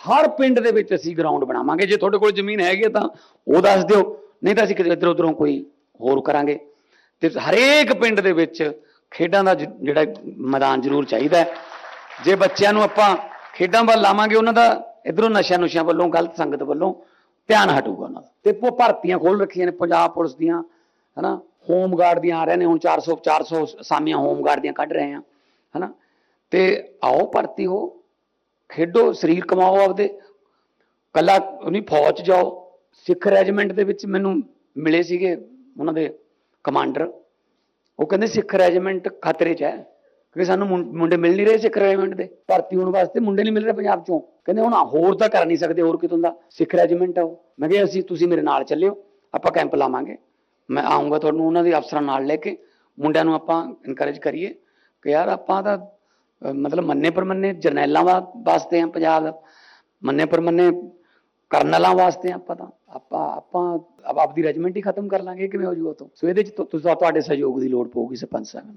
ਹਰ ਪਿੰਡ ਦੇ ਵਿੱਚ ਅਸੀਂ ਗਰਾਊਂਡ ਬਣਾਵਾਂਗੇ। ਜੇ ਤੁਹਾਡੇ ਕੋਲ ਜ਼ਮੀਨ ਹੈਗੀ ਹੈ ਤਾਂ ਉਹ ਦੱਸ ਦਿਓ। ਨਹੀਂ ਤਾਂ ਅਸੀਂ ਕਿਤੇ ਇੱਧਰ ਉੱਧਰੋਂ ਕੋਈ ਹੋਰ ਕਰਾਂਗੇ। ਤੇ ਹਰੇਕ ਪਿੰਡ ਦੇ ਵਿੱਚ ਖੇਡਾਂ ਦਾ ਜਿਹੜਾ ਮੈਦਾਨ ਜ਼ਰੂਰ ਚਾਹੀਦਾ ਜੇ ਬੱਚਿਆਂ ਨੂੰ ਆਪਾਂ ਖੇਡਾਂ ਵੱਲ ਲਾਵਾਂਗੇ, ਉਹਨਾਂ ਦਾ ਇਧਰੋਂ ਨਸ਼ਿਆਂ ਨੁਸ਼ਿਆਂ ਵੱਲੋਂ, ਗਲਤ ਸੰਗਤ ਵੱਲੋਂ ਧਿਆਨ ਹਟੂਗਾ ਉਹਨਾਂ ਦਾ। ਤੇ ਭੋ- ਭਰਤੀਆਂ ਖੋਲ ਰੱਖੀਆਂ ਨੇ, ਪੰਜਾਬ ਪੁਲਿਸ ਦੀਆਂ, ਹਨਾ? ਹੋਮ ਗਾਰਡ ਦੀਆਂ ਆ ਰਹੇ ਨੇ, ਹੁਣ 400 400 ਅਸਾਮੀਆਂ ਹੋਮਗਾਰਡ ਦੀਆਂ ਕੱਢ ਰਹੇ ਆ, ਹਨਾ? ਤੇ ਆਓ ਭਰਤੀ ਹੋ। ਖੇਡੋ, ਸਰੀਰ ਕਮਾਓ ਆਪਦੇ। ਕੱਲਾ ਨਹੀਂ ਫੌਜ 'ਚ ਜਾਓ। ਸਿੱਖ ਰੈਜੀਮੈਂਟ ਦੇ ਵਿੱਚ ਮੈਨੂੰ ਮਿਲੇ ਸੀਗੇ ਉਹਨਾਂ ਦੇ ਕਮਾਂਡਰ। ਉਹ ਕਹਿੰਦੇ ਸਿੱਖ ਰੈਜੀਮੈਂਟ ਖਤਰੇ 'ਚ ਹੈ, ਕਿਉਂਕਿ ਸਾਨੂੰ ਮੁੰਡੇ ਮਿਲ ਨਹੀਂ ਰਹੇ ਸਿੱਖ ਰੈਜੀਮੈਂਟ ਦੇ। ਭਰਤੀ ਹੋਣ ਵਾਸਤੇ ਮੁੰਡੇ ਨਹੀਂ ਮਿਲ ਰਹੇ ਪੰਜਾਬ 'ਚੋਂ। ਕਹਿੰਦੇ ਹੁਣ ਹੋਰ ਤਾਂ ਕਰ ਨਹੀਂ ਸਕਦੇ, ਹੋਰ ਕਿਤੋਂ ਦਾ। ਸਿੱਖ ਰੈਜੀਮੈਂਟ ਆ ਉਹ। ਮੈਂ ਕਿਹਾ, ਅਸੀਂ, ਤੁਸੀਂ ਮੇਰੇ ਨਾਲ ਚੱਲਿਓ, ਆਪਾਂ ਕੈਂਪ ਲਾਵਾਂਗੇ। ਮੈਂ ਆਉਂਗਾ ਤੁਹਾਨੂੰ, ਉਹਨਾਂ ਦੇ ਅਫਸਰਾਂ ਨਾਲ ਲੈ ਕੇ। ਮੁੰਡਿਆਂ ਨੂੰ ਆਪਾਂ ਇਨਕਰੇਜ ਕਰੀਏ ਕਿ ਯਾਰ ਆਪਾਂ ਤਾਂ ਮਤਲਬ ਮੰਨੇ ਪਰਮੰਨੇ ਜਰਨੈਲਾਂ ਵਾ- ਵਾਸਤੇ ਆ ਪੰਜਾਬ ਦਾ। ਮੰਨੇ ਪਰਮੰਨੇ ਕਰਨਲਾਂ ਵਾਸਤੇ ਆ ਆਪਾਂ ਤਾਂ। ਆਪਾਂ ਆਪਾਂ ਆਪਦੀ ਰੈਜੀਮੈਂਟ ਹੀ ਖਤਮ ਕਰ ਲਾਂਗੇ ਕਿਵੇਂ ਹੋ ਜੂਗਾ ਤੋਂ ਸੋ ਇਹਦੇ ਚ ਤੁ- ਤੁਹਾਡੇ ਸਹਿਯੋਗ ਦੀ ਲੋੜ ਪਊਗੀ ਸਰਪੰਚ ਸਾਹਿਬ ਨੂੰ।